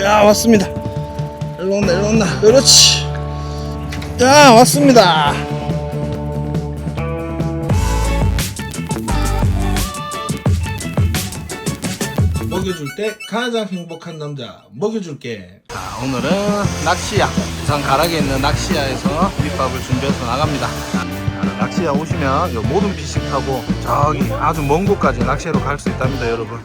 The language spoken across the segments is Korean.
자 왔습니다. 일로 온다 일로 온다. 그렇지. 자 왔습니다. 먹여줄 때 가장 행복한 남자 먹여줄게. 자 오늘은 낚시야. 부산 가락에 있는 낚시야에서 밑밥을 준비해서 나갑니다. 자, 낚시야 오시면 요 모든 피싱 타고 저기 아주 먼 곳까지 낚시로 갈 수 있답니다 여러분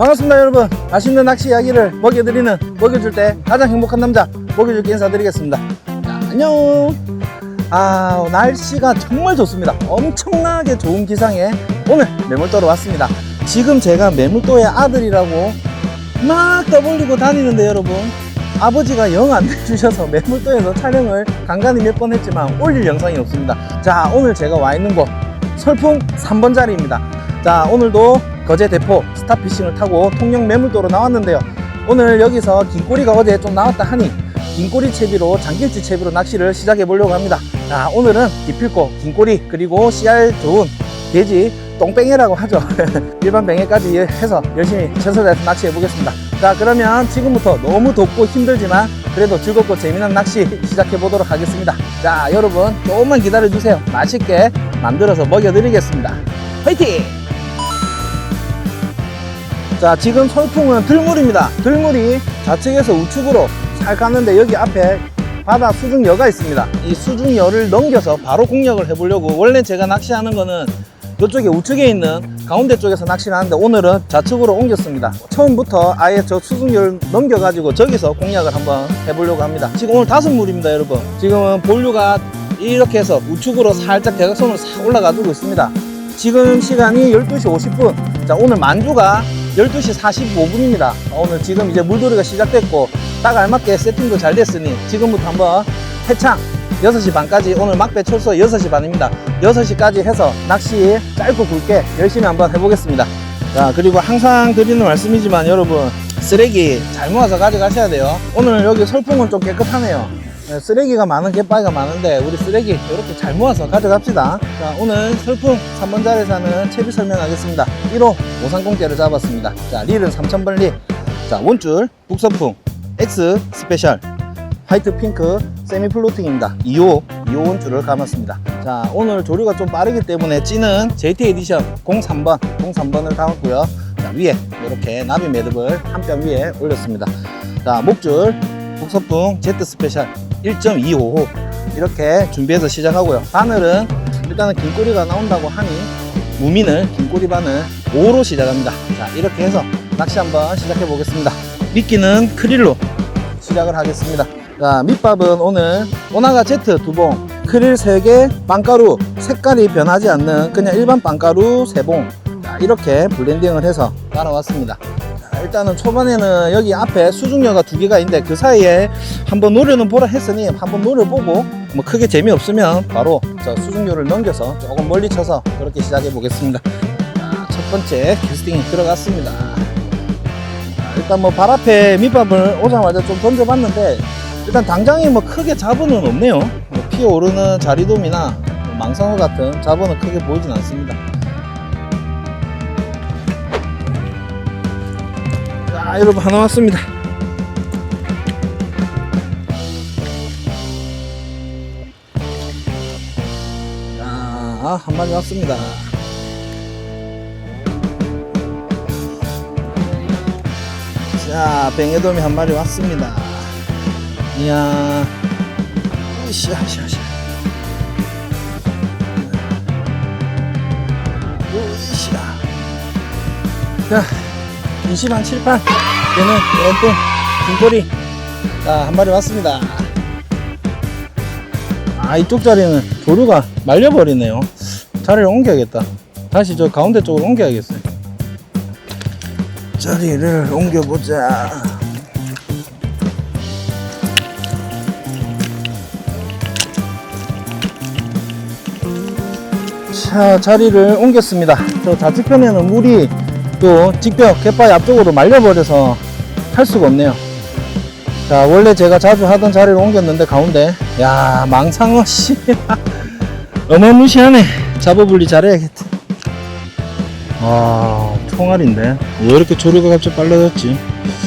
반갑습니다 여러분. 맛있는 낚시 이야기를 먹여드리는 먹여줄 때 가장 행복한 남자 먹여줄게 인사드리겠습니다. 자, 안녕. 아 날씨가 정말 좋습니다. 엄청나게 좋은 기상에 오늘 매물도로 왔습니다. 지금 제가 매물도의 아들이라고 막 떠벌리고 다니는데 여러분. 아버지가 영안 내주셔서 매물도에서 촬영을 간간히 몇 번 했지만 올릴 영상이 없습니다. 자 오늘 제가 와 있는 곳 설풍 3번 자리입니다. 자 오늘도 거제 대포 스타피싱을 타고 통영 매물도로 나왔는데요. 오늘 여기서 긴꼬리가 어제 좀 나왔다 하니 긴꼬리 채비로 장길치 채비로 낚시를 시작해 보려고 합니다. 자 오늘은 기필코 긴꼬리 그리고 씨알 좋은 돼지 똥뱅이라고 하죠. 일반 뱅에까지 해서 열심히 최선을 다해서 낚시해 보겠습니다. 자 그러면 지금부터 너무 덥고 힘들지만 그래도 즐겁고 재미난 낚시 시작해 보도록 하겠습니다. 자 여러분 조금만 기다려 주세요. 맛있게 만들어서 먹여 드리겠습니다. 화이팅 자 지금 설풍은 들물입니다. 들물이 좌측에서 우측으로 살 가는데 여기 앞에 바다 수중여가 있습니다. 이 수중여를 넘겨서 바로 공략을 해보려고 원래 제가 낚시하는 거는 이쪽에 우측에 있는 가운데 쪽에서 낚시를 하는데 오늘은 좌측으로 옮겼습니다. 처음부터 아예 저 수중여를 넘겨 가지고 저기서 공략을 한번 해보려고 합니다. 지금 오늘 다섯 물입니다 여러분. 지금은 본류가 이렇게 해서 우측으로 살짝 대각선으로 싹 올라가지고 있습니다. 지금 시간이 12시 50분. 자 오늘 만주가 12시 45분입니다. 오늘 지금 이제 물놀이가 시작됐고 딱 알맞게 세팅도 잘 됐으니 지금부터 한번 해창 6시 반까지 오늘 막배 철수 6시 반입니다. 6시까지 해서 낚시 짧고 굵게 열심히 한번 해보겠습니다. 자 그리고 항상 드리는 말씀이지만 여러분 쓰레기 잘 모아서 가져가셔야 돼요. 오늘 여기 설풍은 좀 깨끗하네요. 네, 쓰레기가 많은 갯바위가 많은데 우리 쓰레기 이렇게 잘 모아서 가져갑시다. 자 오늘 설풍 3번 자리에서는 채비 설명하겠습니다. 1호 530대를 잡았습니다. 자 릴은 3000번 릴자 원줄 북서풍 X 스페셜. 화이트 핑크 세미 플로팅입니다. 2호 2호 원줄을 감았습니다. 자 오늘 조류가 좀 빠르기 때문에 찌는 JT 에디션 03번 03번을 감았고요. 자 위에 이렇게 나비 매듭을 한 뼘 위에 올렸습니다. 자 목줄 북서풍 Z 스페셜 1.25호 이렇게 준비해서 시작하고요. 바늘은 일단은 긴 꼬리가 나온다고 하니 무민을 긴 꼬리 바늘 5로 시작합니다. 자 이렇게 해서 낚시 한번 시작해 보겠습니다. 미끼는 크릴로 시작을 하겠습니다. 자 밑밥은 오늘 오나가 Z 두봉 크릴 3개 빵가루 색깔이 변하지 않는 그냥 일반 빵가루 3봉. 자, 이렇게 블렌딩을 해서 따라왔습니다. 자, 일단은 초반에는 여기 앞에 수중료가 두 개가 있는데 그 사이에 한번 노려는 보라 했으니 한번 노려보고 뭐 크게 재미없으면 바로 저 수중료를 넘겨서 조금 멀리 쳐서 그렇게 시작해 보겠습니다. 자, 첫 번째 캐스팅이 들어갔습니다. 자, 일단 뭐 발 앞에 밑밥을 오자마자 좀 던져봤는데 일단 당장에 뭐 크게 잡어는 없네요. 뭐 피어오르는 자리돔이나 뭐 망상어 같은 잡어는 크게 보이진 않습니다 자 여러분 하나 왔습니다. 자한 마리 왔습니다. 자 뱅에돔이 한 마리 왔습니다. 이야. 으쌰 으쌰 으쌰. 으쌰. 자 20한 7, 8 얘는 왼쪽 긴꼬리 자 한 마리 왔습니다. 아 이쪽 자리는 조류가 말려버리네요. 자리를 옮겨야겠다. 다시 저 가운데 쪽으로 옮겨야겠어요. 자리를 옮겨보자. 자 자리를 옮겼습니다. 저 좌측편에는 물이 또 직벽 갯바위 앞쪽으로 말려버려서 할 수가 없네요. 자 원래 제가 자주 하던 자리를 옮겼는데 가운데 야 망상어 씨. 어마무시하네. 잡아분리 잘해야겠다 아 총알인데. 왜 이렇게 조류가 갑자기 빨라졌지?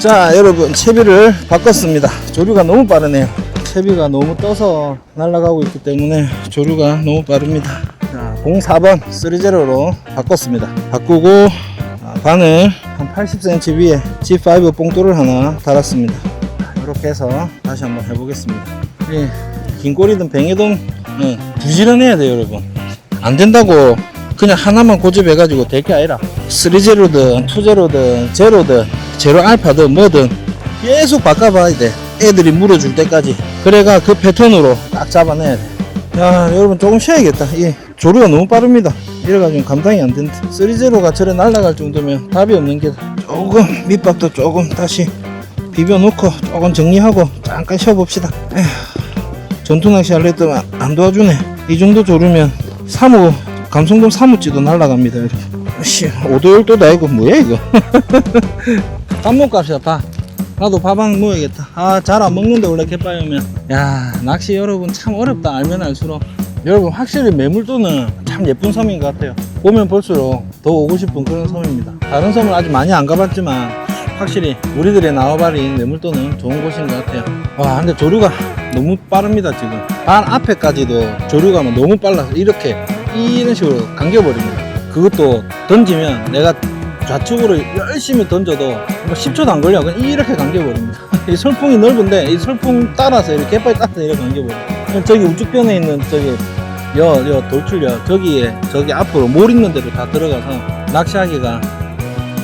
자 여러분 채비를 바꿨습니다. 조류가 너무 빠르네요. 채비가 너무 떠서 날아가고 있기 때문에 조류가 너무 빠릅니다. 자 04번 30로 바꿨습니다. 바꾸고 아, 바늘 한 80cm 위에 G5 뽕돌을 하나 달았습니다. 이렇게 해서 다시 한번 해보겠습니다. 예, 긴 꼬리든 뱅에든 예, 부지런해야 돼요 여러분. 안 된다고 그냥 하나만 고집해 가지고 될 게 아니라 3제로든 2제로든 제로든 제로 알파든 뭐든 계속 바꿔봐야 돼. 애들이 물어줄 때까지. 그래가 그 패턴으로 딱 잡아내야 돼 야 여러분 조금 쉬어야겠다. 이 조류가 너무 빠릅니다. 이래가지고 감당이 안 된다. 3제로가 저래 날아갈 정도면 답이 없는 게 조금 밑밥도 조금 다시 비벼놓고 조금 정리하고 잠깐 쉬어봅시다. 전투낚시 할래 했더니 안 도와주네. 이 정도 조르면 사무 감성돔 사무찌도 날라갑니다 여러분. 씨 5도 1도도 아니고 뭐야 이거? 밥 먹고 갑시다. 밥 나도 밥 한 먹어야겠다. 아 잘 안 먹는데 원래 갯바위 오면. 야 낚시 여러분 참 어렵다. 알면 알수록 여러분 확실히 매물도는 참 예쁜 섬인 것 같아요. 보면 볼수록 더 오고 싶은 그런 섬입니다. 다른 섬을 아직 많이 안 가봤지만 확실히 우리들의 나와버린 매물도는 좋은 곳인 것 같아요. 와 근데 조류가 너무 빠릅니다 지금. 발 앞에까지도 조류가 막 너무 빨라서 이렇게 이런 식으로 감겨버립니다. 그것도 던지면 내가 좌측으로 열심히 던져도 뭐 10초도 안 걸려 그냥 이렇게 감겨버립니다. 이 설풍이 넓은데 이 설풍 따라서 이렇게 갯바위 따라서 이렇게 감겨버려요. 저기 우측변에 있는 저기 여, 여 돌출여 저기에 저기 앞으로 몰 있는 데로 다 들어가서 낚시하기가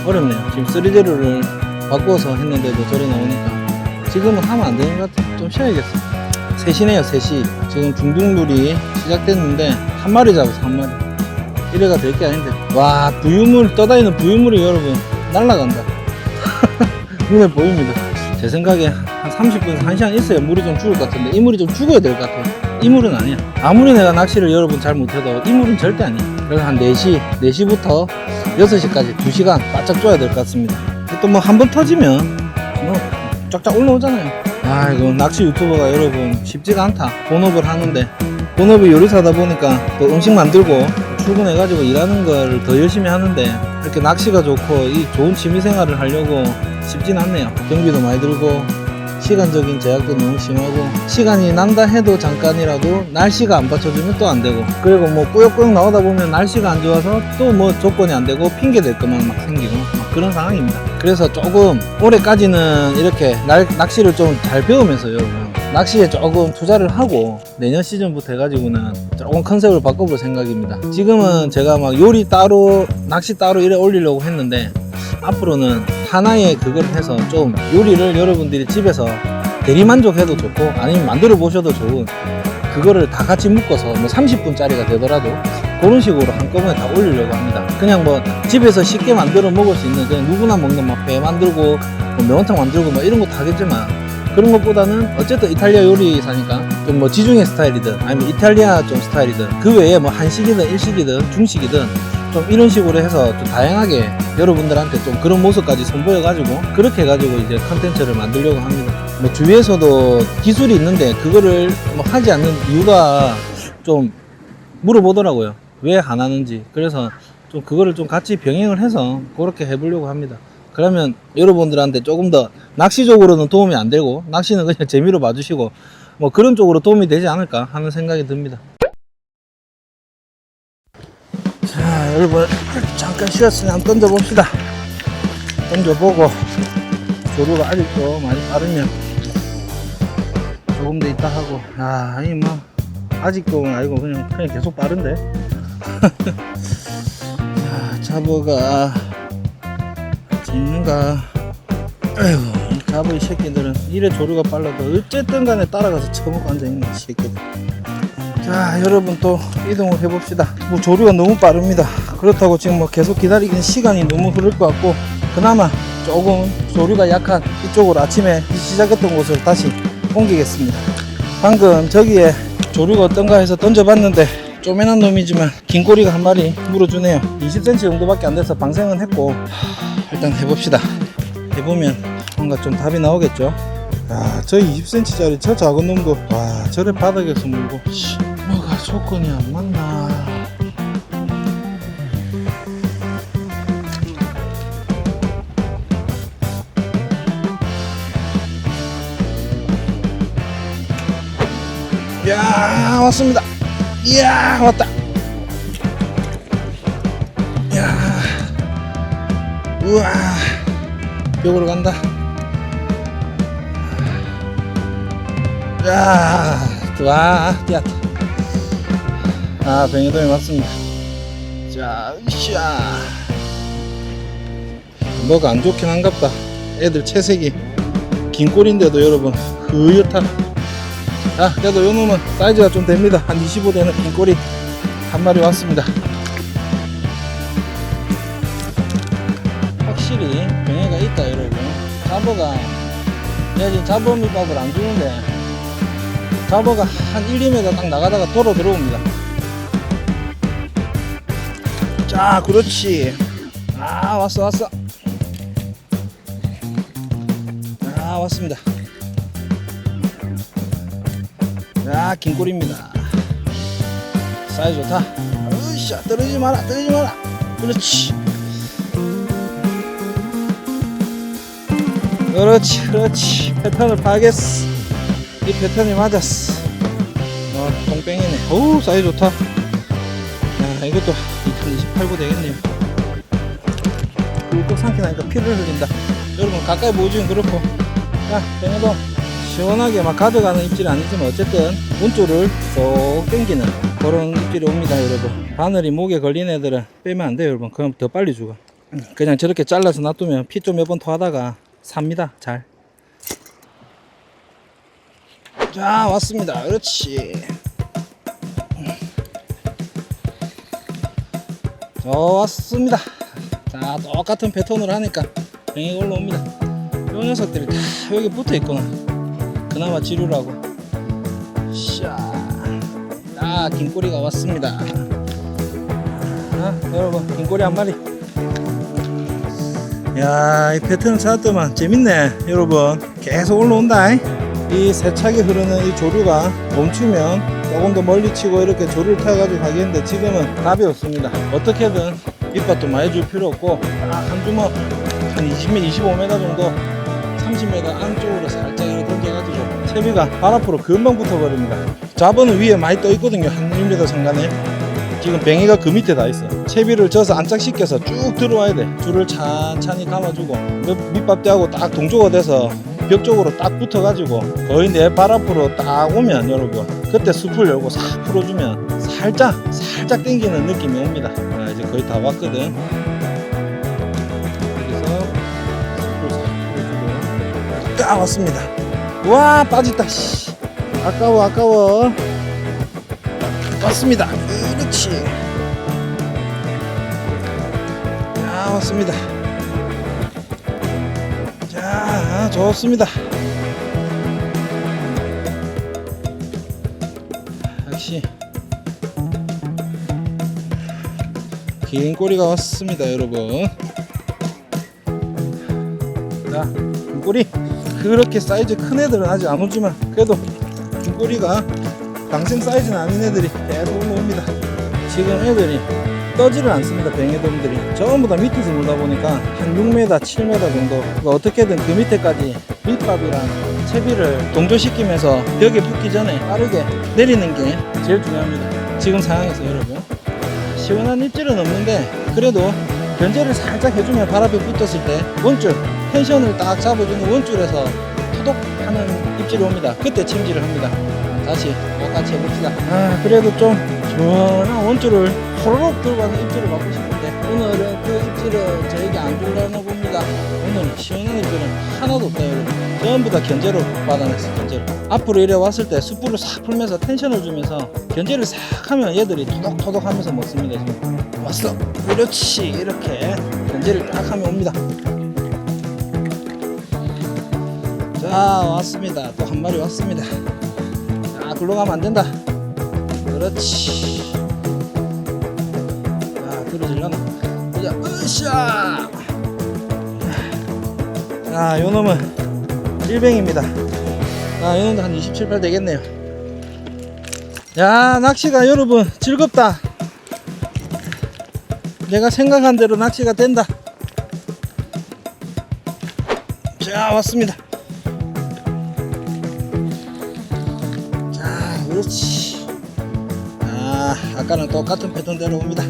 어렵네요. 지금 3제로를 바꿔서 했는데도 저리 나오니까. 지금은 하면 안 되는 것 같아요 좀 쉬어야겠어. 3시네요 3시 지금 중등물이 시작됐는데 한 마리 잡아서 한 마리. 이래가 될 게 아닌데. 와 부유물 떠다니는 부유물이 여러분 날라간다. 눈에 보입니다. 제 생각에 한 30분에서 1시간 있어야 물이 좀 죽을 것 같은데 이 물이 좀 죽어야 될 것 같아요 이 물은 아니야. 아무리 내가 낚시를 여러분 잘 못해도 이 물은 절대 아니야. 그래서 한 4시 4시부터 6시까지 2시간 바짝 줘야 될 것 같습니다. 또 뭐 한 번 터지면 뭐 쫙쫙 올라오잖아요. 아 이거 낚시 유튜버가 여러분 쉽지가 않다. 본업을 하는데. 본업이 요리사다 보니까 또 음식 만들고 출근해가지고 일하는 걸 더 열심히 하는데 이렇게 낚시가 좋고 이 좋은 취미생활을 하려고 쉽진 않네요. 경비도 많이 들고 시간적인 제약도 너무 심하고 시간이 난다 해도 잠깐이라도 날씨가 안 받쳐주면 또 안 되고 그리고 뭐 꾸역꾸역 나오다 보면 날씨가 안 좋아서 또 뭐 조건이 안 되고 핑계 댈 것만 막 생기고 막 그런 상황입니다. 그래서 조금 올해까지는 이렇게 날, 낚시를 좀 잘 배우면서 여러분 낚시에 조금 투자를 하고 내년 시즌부터 해가지고는 조금 컨셉을 바꿔볼 생각입니다. 지금은 제가 막 요리 따로 낚시 따로 이래 올리려고 했는데 앞으로는 하나의 그걸 해서 좀 요리를 여러분들이 집에서 대리만족해도 좋고 아니면 만들어 보셔도 좋은 그거를 다 같이 묶어서 뭐 30분짜리가 되더라도 그런 식으로 한꺼번에 다 올리려고 합니다. 그냥 뭐 집에서 쉽게 만들어 먹을 수 있는 그냥 누구나 먹는 막 배 만들고 뭐 매운탕 만들고 뭐 이런 거다 하겠지만 그런 것보다는 어쨌든 이탈리아 요리사니까 좀 뭐 지중해 스타일이든 아니면 이탈리아 좀 스타일이든 그 외에 뭐 한식이든 일식이든 중식이든 좀 이런 식으로 해서 좀 다양하게 여러분들한테 좀 그런 모습까지 선보여가지고 그렇게 해가지고 이제 컨텐츠를 만들려고 합니다. 뭐 주위에서도 기술이 있는데 그거를 뭐 하지 않는 이유가 좀 물어보더라고요. 왜 안 하는지. 그래서 좀 그거를 좀 같이 병행을 해서 그렇게 해보려고 합니다. 그러면 여러분들한테 조금 더 낚시적으로는 도움이 안 되고 낚시는 그냥 재미로 봐주시고 뭐 그런 쪽으로 도움이 되지 않을까 하는 생각이 듭니다. 여러분 잠깐 쉬었으니 한번 던져봅시다. 던져보고 조류가 아직도 많이 빠르면 조금 더 있다 하고. 아 아니 뭐 아직도 아니고 그냥 그냥 계속 빠른데. 자 잡어가 있는가. 이 잡어 이 새끼들은 이래 조류가 빨라도 어쨌든 간에 따라가서 처먹고 앉아있는 이 새끼들 자 여러분 또 이동을 해봅시다. 뭐 조류가 너무 빠릅니다. 그렇다고 지금 뭐 계속 기다리기는 시간이 너무 흐를 것 같고 그나마 조금 조류가 약한 이쪽으로 아침에 시작했던 곳을 다시 옮기겠습니다. 방금 저기에 조류가 어떤가 해서 던져봤는데 쪼매난 놈이지만 긴 꼬리가 한 마리 물어주네요. 20cm 정도밖에 안 돼서 방생은 했고 하, 일단 해봅시다. 해보면 뭔가 좀 답이 나오겠죠? 야, 저 20cm짜리 저 작은 놈도 와 저래 바닥에서 물고 조건이 안 맞나. 야 왔습니다. 이야 왔다. 야 우와. 벽으로 간다. 야, 와, 뛰었다. 아, 뱅에돔이 맞습니다. 자, 으쌰. 뭐가 안 좋긴 한갑다. 애들 채색이 긴 꼬리인데도 여러분, 흐옇다. 자, 그래도 요 놈은 사이즈가 좀 됩니다. 한 25 되는 긴 꼬리 한 마리 왔습니다. 확실히 병해가 있다, 여러분. 잡어가, 내가 지금 잡어 밑밥을 안 주는데, 잡어가 한 1, 2m 딱 나가다가 돌아 들어옵니다. 자, 그렇지. 아, 왔어, 왔어. 아, 왔습니다. 야, 긴 꼬리입니다. 사이즈 좋다. 으쌰, 떨어지지 마라, 떨어지지 마라. 그렇지. 그렇지, 그렇지. 패턴을 파악했어. 이 패턴이 맞았어. 어, 똥뺑이네. 어우, 사이즈 좋다. 야, 이것도 2028구 되겠네요. 꿀꺽 삼키나니까 피를 흘린다. 여러분, 가까이 보여주긴 그렇고. 야, 뺑이도 시원하게 막 가져가는 입질이 아니지만 어쨌든 운줄을 쏙 당기는 그런 입질이 옵니다, 여러분. 바늘이 목에 걸린 애들은 빼면 안 돼요, 여러분. 그럼 더 빨리 죽어. 그냥 저렇게 잘라서 놔두면 피 좀 몇 번 토하다가 삽니다, 잘. 자 왔습니다 그렇지 저 왔습니다. 자 똑같은 패턴으로 하니까 병이 올라옵니다. 요 녀석들이 다 여기 붙어 있구나. 그나마 지루라고. 샤아 긴꼬리가 왔습니다. 자 여러분 긴꼬리 한 마리. 야이 패턴 찾았더만 재밌네 여러분. 계속 올라온다 이. 세차게 흐르는 이 조류가 멈추면 조금 더 멀리 치고 이렇게 조류를 타가지고 가겠는데 지금은 답이 없습니다. 어떻게든 밑밥도 많이 줄 필요 없고 딱한 주먹 한 20m, 25m 정도 30m 안쪽으로 살짝 이렇게 던져가지고 채비가 발 앞으로 금방 붙어버립니다. 잡어는 위에 많이 떠 있거든요. 한 1m 상간에. 지금 뱅이가 그 밑에 다 있어. 채비를 져서 안짝시켜서 쭉 들어와야 돼. 줄을 찬찬히 감아주고 밑밥대하고 딱 동조가 돼서 벽 쪽으로 딱 붙어가지고 거의 내 발 앞으로 딱 오면 여러분 그때 숲을 열고 싹 풀어주면 살짝 살짝 당기는 느낌이 옵니다. 아, 이제 거의 다 왔거든. 여기서 숲을 싹 풀어주고 딱 왔습니다. 와 빠졌다. 씨. 아까워 아까워. 왔습니다. 그렇지. 자 왔습니다. 자, 좋습니다. 역시 긴 꼬리가 왔습니다, 여러분. 자, 긴 꼬리. 그렇게 사이즈 큰 애들은 아직 안 오지만 그래도 긴 꼬리가 방생 사이즈는 아닌 애들이 계속 올라옵니다. 지금 애들이 떠지를 않습니다. 뱅에돔들이 전부 다 밑에서 물다 보니까 한 6m, 7m 정도 그러니까 어떻게든 그 밑에까지 밑밥이랑 채비를 동조시키면서 벽에 붙기 전에 빠르게 내리는 게 제일 중요합니다. 지금 상황에서 여러분 시원한 입질은 없는데 그래도 변제를 살짝 해주면 발 앞에 붙었을 때 원줄 텐션을 딱 잡아주는 원줄에서 토독하는 입질이 옵니다. 그때 침질을 합니다. 다시 똑같이 해봅시다. 아 그래도 좀 시원한 원줄을 호로록 들고 가는 입질을 받고 싶은데 오늘은 그 입질은 저에게 안 줄라나 봅니다. 오늘은 시원한 입질은 하나도 없다 여러분. 전부 다 견제로 받아냈어 견제로. 앞으로 이래 왔을 때 숯불을 싹 풀면서 텐션을 주면서 견제를 싹 하면 얘들이 토독토독 하면서 먹습니다 지금. 왔어. 그렇지. 이렇게 견제를 딱 하면 옵니다. 자 왔습니다. 또 한 마리 왔습니다. 자 글로 가면 안 된다. 그렇지 보자 으쌰. 자 요놈은 일뱅입니다. 자 요놈도 한 27, 8 되겠네요. 야 낚시가 여러분 즐겁다. 내가 생각한 대로 낚시가 된다. 자 왔습니다. 자 그렇지. 아 아까랑 똑같은 패턴대로 옵니다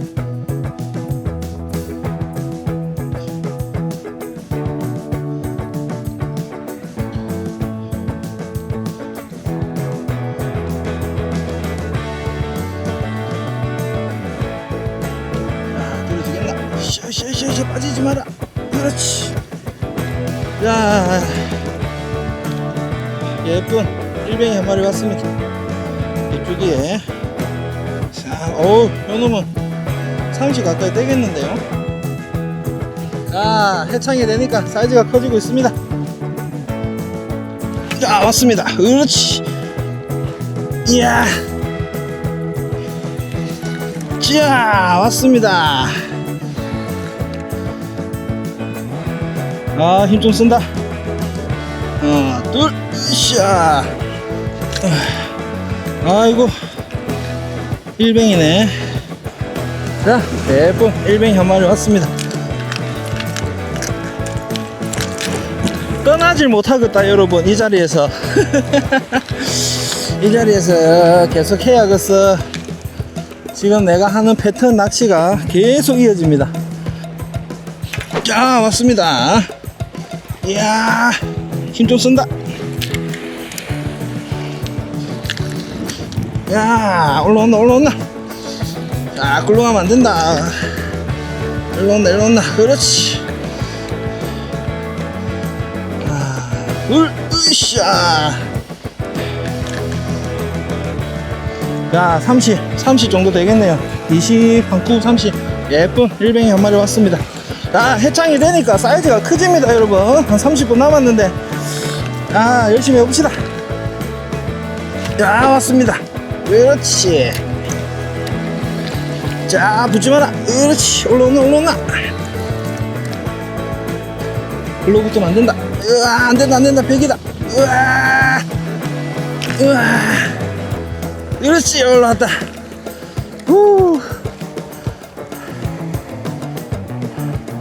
일뱅이 한 마리 왔습니다. 이쪽에 자 어우 요놈은 30 가까이 되겠는데요? 자 해창이 되니까 사이즈가 커지고 있습니다. 자 왔습니다. 그렇지. 이야. 자 왔습니다. 아 힘 좀 쓴다. 하나 둘 으쌰 아이고. 일뱅이네. 자 예쁜 일뱅이 한 마리 왔습니다. 떠나질 못하겠다 여러분. 이 자리에서. 이 자리에서 계속 해야겠어. 지금 내가 하는 패턴 낚시가 계속 이어집니다. 자 왔습니다. 이야 힘 좀 쓴다 야 올라온다 올라온다. 자 글로 가면 안 된다. 올라온다 올라온다. 그렇지. 하나 둘 으쌰. 야 30, 30 정도 되겠네요. 20, 한 9, 30 예쁜 일뱅이 한 마리 왔습니다. 자 해창이 되니까 사이즈가 크집니다 여러분. 한 30분 남았는데. 아 열심히 해봅시다. 야 왔습니다 그렇지. 자 붙지 마라. 그렇지. 올라오나 올라오나 글로 붙으면 안 된다. 으아 안 된다 안 된다. 벽이다. 으아. 으아. 그렇지 올라왔다. 후.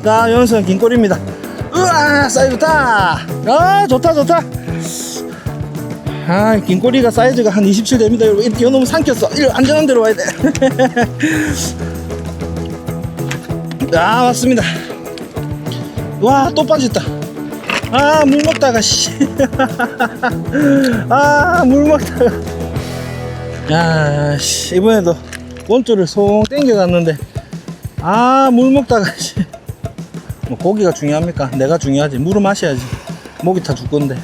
자 연선 긴 꼬리입니다. 으아 사이즈 좋다. 아 좋다 좋다 아 긴 꼬리가 사이즈가 한 27 됩니다 여러분 이렇게 요놈 삼켰어 이리 안전한 데로 와야 돼 아, 왔습니다. 와, 또 빠졌다. 아, 물 먹다가, 씨. 아, 물 먹다가. 야, 씨, 이번에도 원줄을 송 땡겨갔는데, 아, 물 먹다가, 씨. 뭐, 고기가 중요합니까? 내가 중요하지. 물을 마셔야지. 목이 다 죽건데.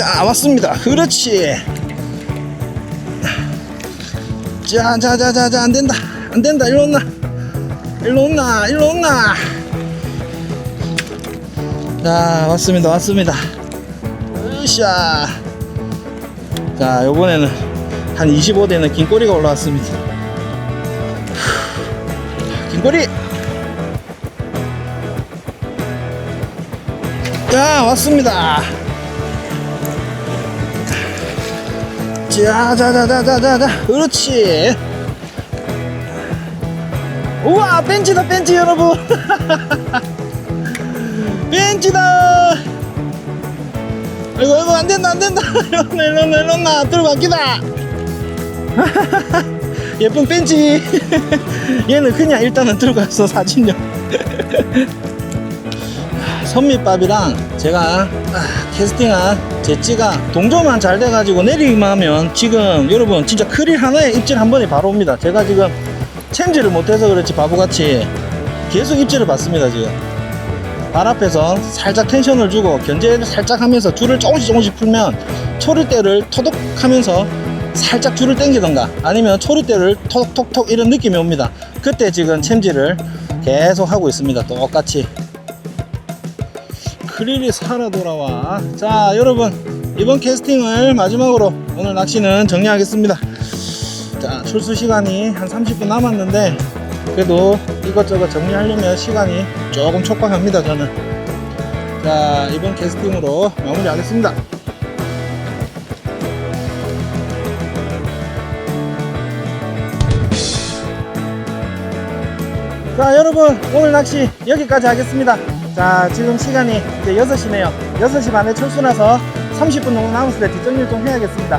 자, 왔습니다. 그렇지. 자, 자, 자, 자, 자, 안 된다. 안 된다. 일로 온나. 일로 온나. 일로 온나. 자, 왔습니다. 왔습니다. 으쌰. 자, 요번에는 한 25대는 긴 꼬리가 올라왔습니다. 긴 꼬리. 자, 왔습니다. 자, 자, 자, 자, 자, 자, 자, 그렇지. 우와, 벤치다, 벤치, 여러분. 벤치다. 아이고, 아이고, 안 된다, 안 된다. 이런나, 이런나, 이런나. 갈기다. 예쁜 벤치. 얘는 그냥 일단은 들어가서 사진요. 선밑밥이랑 제가 아, 캐스팅한 제찌가 동조만 잘 돼가지고 내리기만 하면 지금 여러분 진짜 크릴 하나에 입질 한 번에 바로 옵니다. 제가 지금 챔질을 못해서 그렇지 바보같이 계속 입질을 받습니다 지금. 발 앞에서 살짝 텐션을 주고 견제를 살짝 하면서 줄을 조금씩 조금씩 풀면 초리대를 토독 하면서 살짝 줄을 당기던가 아니면 초리대를 톡톡톡 이런 느낌이 옵니다. 그때 지금 챔질을 계속 하고 있습니다. 똑같이. 크릴이 살아 돌아와. 자, 여러분. 이번 캐스팅을 마지막으로 오늘 낚시는 정리하겠습니다. 자, 출수 시간이 한 30분 남았는데 그래도 이것저것 정리하려면 시간이 조금 촉박합니다, 저는. 자, 이번 캐스팅으로 마무리하겠습니다. 자 여러분 오늘 낚시 여기까지 하겠습니다 자 지금 시간이 이제 6시네요. 6시 반에 철수나서 30분 정도 남았을 때 뒷정리를 좀 해야겠습니다.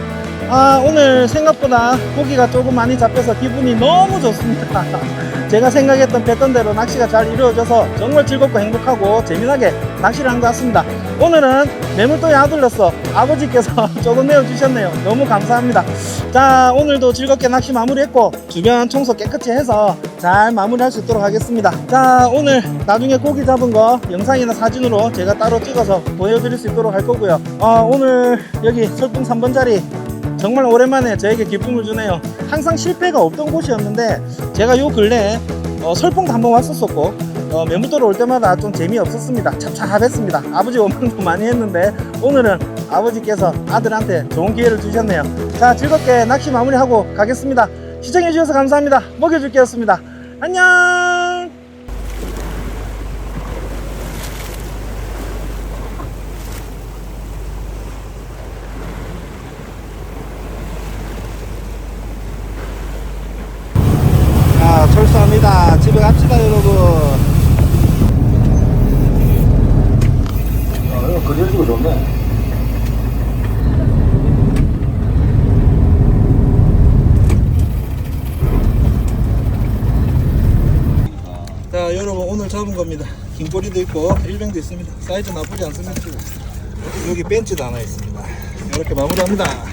아 오늘 생각보다 고기가 조금 많이 잡혀서 기분이 너무 좋습니다 제가 생각했던 뵀던 대로 낚시가 잘 이루어져서 정말 즐겁고 행복하고 재미나게 낚시를 한 것 같습니다. 오늘은 매물도에 아들러서 아버지께서 조금 내어주셨네요. 너무 감사합니다. 자 오늘도 즐겁게 낚시 마무리했고 주변 청소 깨끗이 해서 잘 마무리할 수 있도록 하겠습니다. 자 오늘 나중에 고기 잡은 거 영상이나 사진으로 제가 따로 찍어서 보여드릴 수 있도록 할 거고요. 어, 오늘 여기 설풍 3번 자리 정말 오랜만에 저에게 기쁨을 주네요. 항상 실패가 없던 곳이었는데 제가 요 근래에 어, 설풍도 한번 왔었었고 어, 매무도로 올 때마다 좀 재미없었습니다. 찹찹했습니다. 아버지 원망도 많이 했는데 오늘은 아버지께서 아들한테 좋은 기회를 주셨네요. 자 즐겁게 낚시 마무리하고 가겠습니다. 시청해 주셔서 감사합니다. 먹여줄게였습니다. 안녕 자 철수합니다 집에 갑시다 여러분 아, 이거 그려주고 좋네. 자 여러분 오늘 잡은 겁니다. 긴꼬리도 있고 일병도 있습니다. 사이즈 나쁘지 않습니다. 여기 벤치도 하나 있습니다. 이렇게 마무리합니다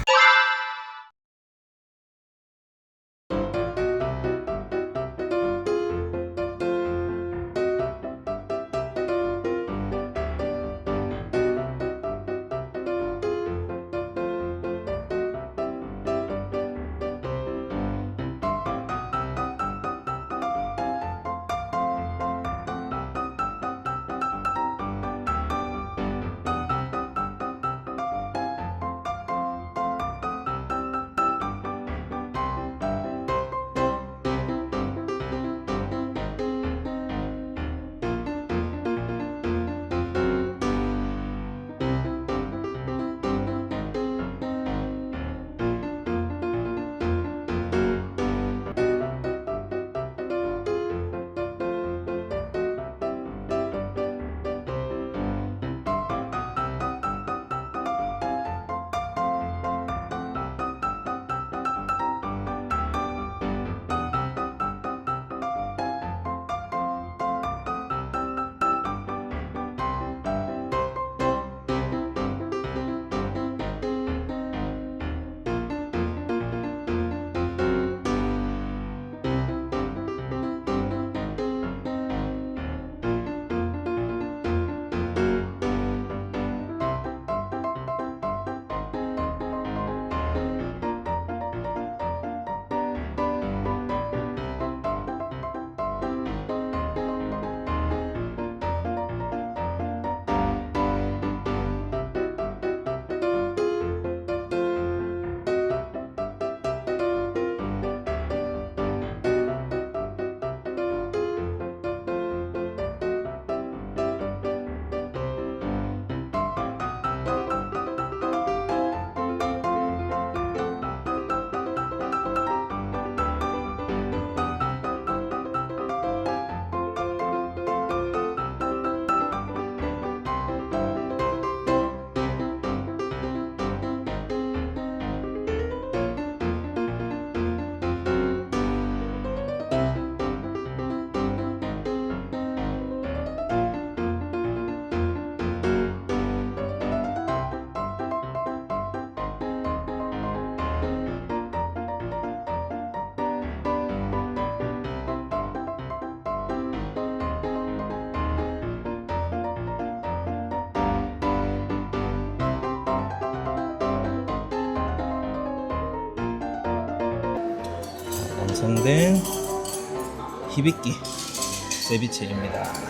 완성된 히비키 세비체입니다.